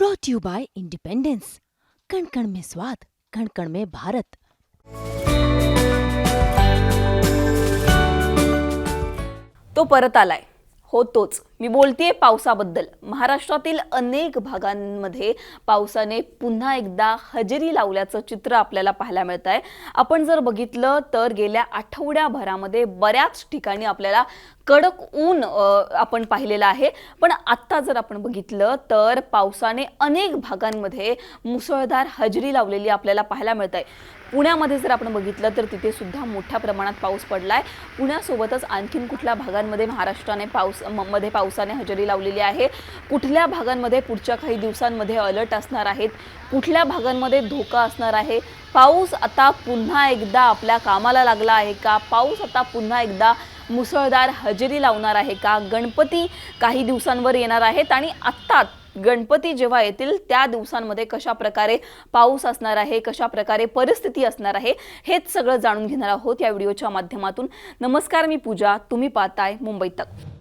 Brought you by independence कण कण में स्वाद कण कण में भारत तो परत आलाय. होतोच मी बोलतेय पावसाबद्दल. महाराष्ट्रातील अनेक भागांमध्ये पावसाने पुन्हा एकदा हजेरी लावल्याचं चित्र आपल्याला पाहायला मिळत आहे आपण जर बघितलं तर गेल्या आठवड्याभरामध्ये बऱ्याच ठिकाणी आपल्याला कडक ऊन आपण पाहिलेलं आहे. पण आत्ता जर आपण बघितलं तर पावसाने अनेक भागांमध्ये मुसळधार हजेरी लावलेली आपल्याला पाहायला मिळत आहे पुण्यामध्ये जर आपण बघितलं तर तिथे सुद्धा मोठ्या प्रमाणात पाऊस पडला आहे पुण्यासोबतच आणखीन कुठल्या भागांमध्ये महाराष्ट्राने पाऊस म- मध्ये पावसाने हजेरी लावलेली आहे. कुठल्या भागांमध्ये पुढच्या काही दिवसांमध्ये अलर्ट असणार आहेत? कुठल्या भागांमध्ये धोका असणार आहे? पाऊस आता पुन्हा एकदा आपल्या कामाला लागला आहे का? पाऊस आता पुन्हा एकदा मुसळधार हजेरी लावणार आहे का? गणपती काही दिवसांवर येणार आहेत आणि आत्ता गणपती जेव्हा येतील त्या दिवसांमध्ये कशा प्रकारे पाऊस असणार आहे कशा प्रकारे परिस्थिती असणार आहे हेच सगळं जाणून घेणार आहोत या व्हिडिओच्या माध्यमातून. नमस्कार मी पूजा. तुम्ही पाहताय मुंबई तक.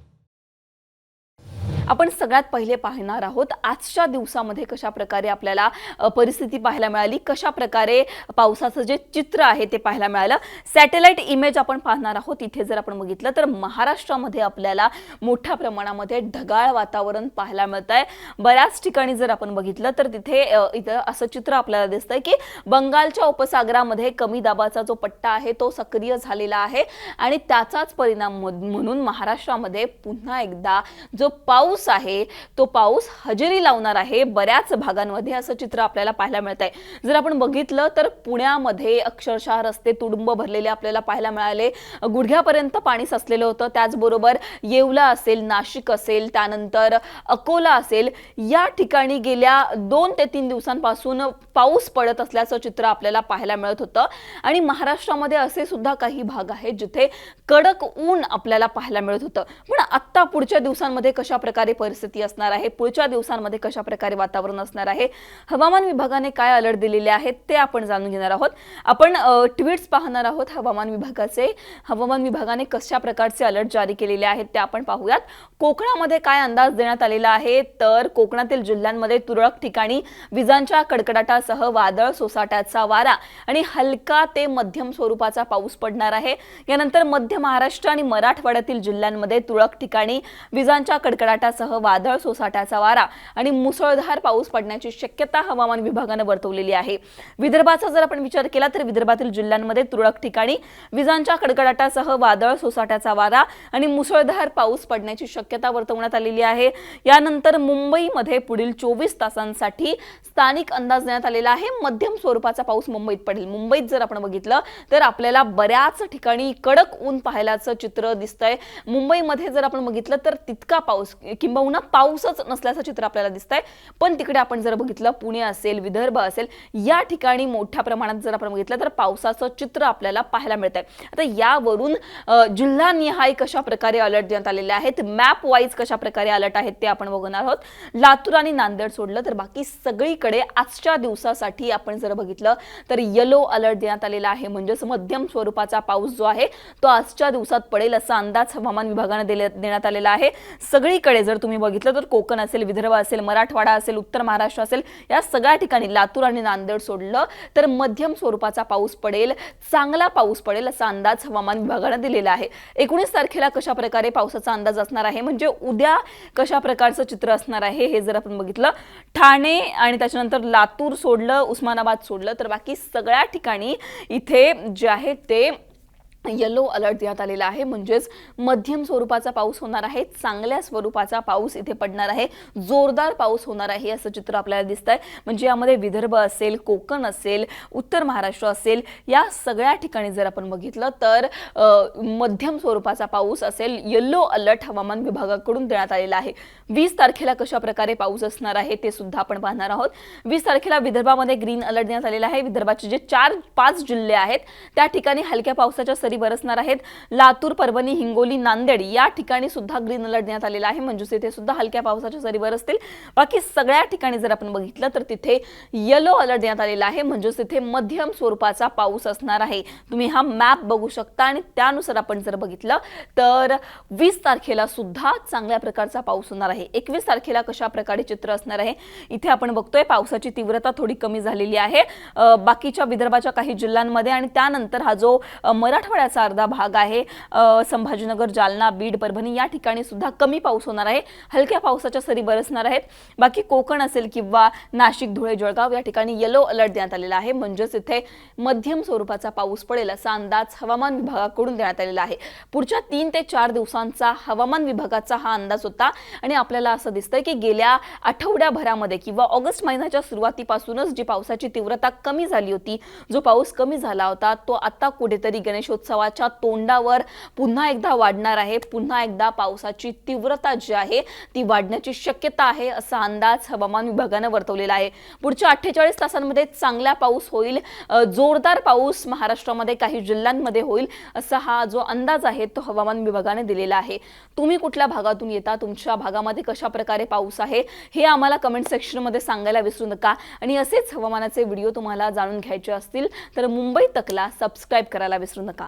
आपण सगळ्यात पहिले पाहणार आहोत आजच्या दिवसामध्ये कशा प्रकारे आपल्याला परिस्थिती पाहायला मिळाली कशा प्रकारे पावसाचं जे चित्र आहे ते पाहायला मिळालं. सॅटेलाइट इमेज आपण पाहणार आहोत इथे जर आपण बघितलं तर महाराष्ट्रामध्ये आपल्याला मोठ्या प्रमाणामध्ये ढगाळ वातावरण पाहायला मिळत आहे बऱ्याच ठिकाणी जर आपण बघितलं तर तिथे इथं असं चित्र आपल्याला दिसतंय की बंगालच्या उपसागरामध्ये कमी दाबाचा जो पट्टा आहे तो सक्रिय झालेला आहे आणि त्याचाच परिणाम म्हणून महाराष्ट्रामध्ये पुन्हा एकदा जो पाऊस आहे तो पाऊस हजेरी लावणार आहे बऱ्याच भागांमध्ये असं चित्र आपल्याला पाहायला मिळत आहे जर आपण बघितलं तर पुण्यामध्ये अक्षरशः रस्ते तुडुंब भरलेले आपल्याला पाहायला मिळाले. गुडघ्यापर्यंत पाणी साचलेलं होतं. त्याचबरोबर येवला असेल नाशिक असेल त्यानंतर अकोला असेल या ठिकाणी गेल्या दोन ते तीन दिवसांपासून पाऊस पडत असल्याचं चित्र आपल्याला पाहायला मिळत होतं. आणि महाराष्ट्रामध्ये असे सुद्धा काही भाग आहेत जिथे कडक ऊन आपल्याला पाहायला मिळत होतं. पण आत्ता पुढच्या दिवसांमध्ये कशा प्रकारे प्रकारे परिस्थिती असणार आहे. पुढच्या दिवसांमध्ये कशा प्रकारे वातावरण असणार आहे? हवामान विभागाने काय अलर्ट दिलेले आहेत ते आपण जाणून घेणार आहोत. आपण ट्विट्स पाहणार आहोत हवामान विभागाचे. हवामान विभागाने कशा प्रकारचे अलर्ट जारी केलेले आहेत ते आपण पाहूयात. कोकणामध्ये काय अंदाज देण्यात आलेला आहे? तर कोकणातील जिल्ह्यांमध्ये तुरळक ठिकाणी विजांच्या कडकडाटासह वादळ सोसाट्याचा वारा आणि हलका ते मध्यम स्वरूपाचा पाऊस पडणार आहे. यानंतर मध्य महाराष्ट्र आणि मराठवाड्यातील जिल्ह्यांमध्ये तुरळक ठिकाणी विजांच्या कडकडाटासह वादळ सोसाट्याचा वारा आणि मुसळधार पाऊस पडण्याची शक्यता हवामान विभागानं वर्तवलेली आहे. विदर्भाचा जर आपण विचार केला तर विदर्भातील जिल्ह्यांमध्ये तुरळक ठिकाणी विजांच्या कडकडाटासह वादळ सोसाट्याचा वारा आणि मुसळधार पाऊस पडण्याची शक्यता वर्तवण्यात आलेली आहे. यानंतर मुंबईमध्ये पुढील चोवीस तासांसाठी स्थानिक अंदाज देण्यात आलेला आहे. मध्यम स्वरूपाचा पाऊस मुंबईत पडेल. मुंबईत जर आपण बघितलं तर आपल्याला बऱ्याच ठिकाणी कडक ऊन पाहायलाचं चित्र दिसतंय. मुंबईमध्ये जर आपण बघितलं तर तितका पाऊस किंबहुना पाऊसच नसल्याचं चित्र आपल्याला दिसतंय. पण तिकडे आपण जर बघितलं पुणे असेल विदर्भ असेल या ठिकाणी मोठ्या प्रमाणात जर आपण बघितलं तर पावसाचं चित्र आपल्याला पाहायला मिळत आहे आता यावरून जिल्हानिहाय कशा प्रकारे अलर्ट देण्यात आलेले आहेत? मॅप वाईज कशा प्रकारे अलर्ट आहेत ते आपण बघणार आहोत. लातूर आणि नांदेड सोडलं तर बाकी सगळीकडे आजच्या दिवसासाठी आपण जर बघितलं तर येलो अलर्ट देण्यात आलेला आहे. म्हणजेच मध्यम स्वरूपाचा पाऊस जो आहे तो आजच्या दिवसात पडेल असा अंदाज हवामान विभागाने देण्यात आलेला आहे. सगळीकडे जर तुम्ही बघितलं तर कोकण असेल विदर्भ असेल मराठवाडा असेल उत्तर महाराष्ट्र असेल या सगळ्या ठिकाणी लातूर आणि नांदेड सोडलं तर मध्यम स्वरूपाचा पाऊस पडेल चांगला पाऊस पडेल असा अंदाज हवामान विभागानं दिलेला आहे. एकोणीस तारखेला कशा प्रकारे पावसाचा अंदाज असणार आहे? म्हणजे उद्या कशा प्रकारचं चित्र असणार आहे? हे जर आपण बघितलं ठाणे आणि त्याच्यानंतर लातूर सोडलं उस्मानाबाद सोडलं तर बाकी सगळ्या ठिकाणी इथे जे आहे ते येलो अलर्ट देण्यात आलेला आहे. म्हणजेच मध्यम स्वरूपाचा पाऊस होणार आहे. चांगल्या स्वरूपाचा पाऊस इथे पडणार आहे. जोरदार पाऊस होणार आहे असं चित्र आपल्याला दिसत आहे म्हणजे यामध्ये विदर्भ असेल कोकण असेल उत्तर महाराष्ट्र असेल या सगळ्या ठिकाणी जर आपण बघितलं तर मध्यम स्वरूपाचा पाऊस असेल येल्लो अलर्ट हवामान विभागाकडून देण्यात आलेला आहे. वीस तारखेला कशा प्रकारे पाऊस असणार आहे ते सुद्धा आपण पाहणार आहोत. वीस तारखेला विदर्भामध्ये ग्रीन अलर्ट देण्यात आलेला आहे. विदर्भाचे जे चार पाच जिल्हे आहेत त्या ठिकाणी हलक्या पावसाच्या सरी बरसणार आहेत. लातूर परभणी हिंगोली नांदेड या ठिकाणी सुद्धा ग्रीन अलर्ट देण्यात आलेला आहे. म्हणजेच इथे सुद्धा हलक्या पावसाच्या सरी बरसतील बाकी सगळ्या ठिकाणी जर आपण बघितलं तर तिथे येलो अलर्ट देण्यात आलेला आहे. म्हणजेच तिथे मध्यम स्वरूपाचा पाऊस असणार आहे. तुम्ही हा मॅप बघू शकता आणि त्यानुसार आपण जर बघितलं तर वीस तारखेला सुद्धा चांगल्या प्रकारचा पाऊस होणार आहे. एकवीस तारखेला कशा प्रकारे चित्र असणार आहे? इथे आपण बघतोय पावसाची तीव्रता थोडी कमी झालेली आहे. बाकीच्या विदर्भाच्या काही जिल्ह्यांमध्ये आणि त्यानंतर हा जो मराठवाडा मराठवाड्याचा अर्धा भाग आहे. संभाजीनगर जालना बीड परभणी या ठिकाणी सुद्धा कमी पाऊस होणार आहे. हलक्या पावसाच्या सरी बरसणार आहेत. बाकी कोकण असेल किंवा नाशिक धुळे जळगाव या ठिकाणी येलो अलर्ट देण्यात आलेला आहे. म्हणजेच इथे मध्यम स्वरूपाचा पाऊस पडेल असा अंदाज हवामान विभागाकडून देण्यात आलेला आहे. पुढच्या तीन ते चार दिवसांचा हवामान विभागाचा हा अंदाज होता आणि आपल्याला असं दिसतंय की गेल्या आठवड्याभरामध्ये किंवा ऑगस्ट महिन्याच्या सुरुवातीपासूनच जी पावसाची तीव्रता कमी झाली होती जो पाऊस कमी झाला होता तो आता कुठेतरी गणेशोत्सव गणेशोत्सवाच्या तोंडावर पुन्हा एकदा वाढणार आहे. पुन्हा एकदा पावसाची तीव्रता जी आहे ती वाढण्याची शक्यता आहे असा अंदाज हवामान विभागानं वर्तवलेला आहे. पुढच्या अठ्ठेचाळीस तासांमध्ये चांगला पाऊस होईल. जोरदार पाऊस महाराष्ट्रामध्ये काही जिल्ह्यांमध्ये होईल असा हा जो अंदाज आहे तो हवामान विभागाने दिलेला आहे. तुम्ही कुठल्या भागातून येता? तुमच्या भागामध्ये कशा प्रकारे पाऊस आहे? हे आम्हाला कमेंट सेक्शनमध्ये सांगायला विसरू नका. आणि असेच हवामानाचे व्हिडिओ तुम्हाला जाणून घ्यायचे असतील तर मुंबई तकला सबस्क्राईब करायला विसरू नका.